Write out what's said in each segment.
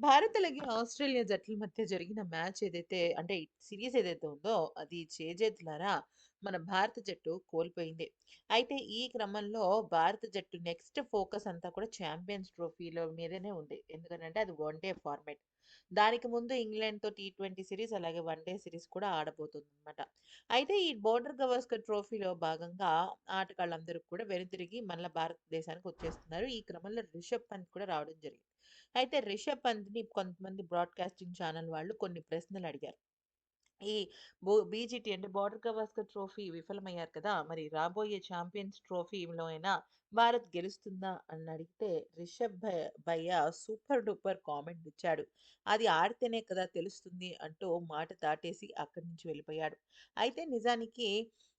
భారత్ అలాగే ఆస్ట్రేలియా జట్ల మధ్య జరిగిన మ్యాచ్ ఏదైతే అంటే సిరీస్ ఏదైతే ఉందో అది చేజేతులారా మన భారత జట్టు కోల్పోయింది. అయితే ఈ క్రమంలో భారత జట్టు నెక్స్ట్ ఫోకస్ అంతా కూడా ఛాంపియన్స్ ట్రోఫీలో మీదనే ఉంది. ఎందుకంటే అది వన్ డే ఫార్మాట్. దానికి ముందు ఇంగ్లాండ్‌తో టీ20 సిరీస్ అలాగే వన్ డే సిరీస్ కూడా ఆడబోతుందనమాట. అయితే ఈ బోర్డర్ గవర్స్కర్ ట్రోఫీలో భాగంగా ఆటగాళ్ళందరూ కూడా వెనుతిరిగి మళ్ళీ భారతదేశానికి వచ్చేస్తున్నారు. ఈ క్రమంలో రిషబ్ పంత్ కూడా రావడం జరిగింది. అయితే రిషబ్ పంత్‌ని కొంతమంది బ్రాడ్‌కాస్టింగ్ ఛానల్ వాళ్ళు కొన్ని ప్రశ్నలు అడిగారు. ఈ బో బీజీటీ అంటే బోర్డర్ గవాస్కర్ ట్రోఫీ విఫలమయ్యారు కదా! మరి రాబోయే ఛాంపియన్స్ ట్రోఫీలో అయినా భారత్ గెలుస్తుందా అని అడిగితే రిషబ్ భయ్య సూపర్ డూపర్ కామెంట్ ఇచ్చాడు. అది ఆడితేనే కదా తెలుస్తుంది అంటూ మాట దాటేసి అక్కడి నుంచి వెళ్ళిపోయాడు. అయితే నిజానికి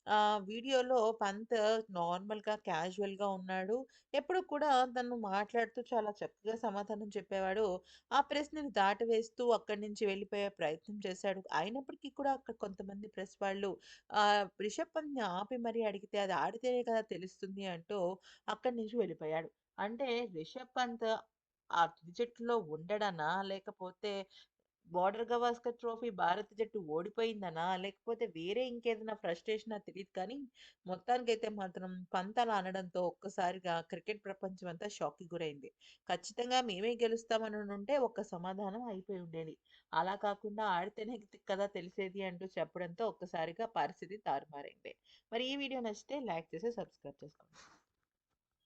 ఆ వీడియోలో పంత్ నార్మల్‌గా క్యాజువల్‌గా ఉన్నాడు. ఎప్పుడు కూడా తను మాట్లాడుతూ చాలా చక్కగా సమాధానం చెప్పేవాడు. ఆ ప్రశ్నని దాటవేస్తూ అక్కడి నుంచి వెళ్ళిపోయే ప్రయత్నం చేశాడు. అయినప్పటికీ కూడా అక్కడ కొంతమంది ప్రెస్ వాళ్ళు ఆహ్, రిషబ్ పంత్‌ని ఆపి మరీ అడిగితే అది ఆడితేనే కదా తెలుస్తుంది అంటూ అక్కడి నుంచి వెళ్ళిపోయాడు. అంటే రిషబ్ పంత్ ఆ తుది జట్టులో ఉండడనా? లేకపోతే బార్డర్ గవాస్కర్ ట్రోఫీ భారత జట్టు ఓడిపోయిందనా? లేకపోతే వేరే ఇంకేదైనా ఫ్రస్ట్రేషనా తెలియదు కానీ మొత్తానికైతే మాత్రం పంతాలు అలా అనడంతో ఒక్కసారిగా క్రికెట్ ప్రపంచం అంతా షాక్‌కి గురైంది. ఖచ్చితంగా మేమే గెలుస్తామననుంటే ఒక్క సమాధానం అయిపోయి ఉండేది. అలా కాకుండా ఆడితేనే కదా తెలిసేది అంటూ చెప్పడంతో ఒక్కసారిగా పరిస్థితి తారుమారైంది. మరి ఈ వీడియో నచ్చితే లైక్ చేసి సబ్స్క్రైబ్ చేసుకోండి.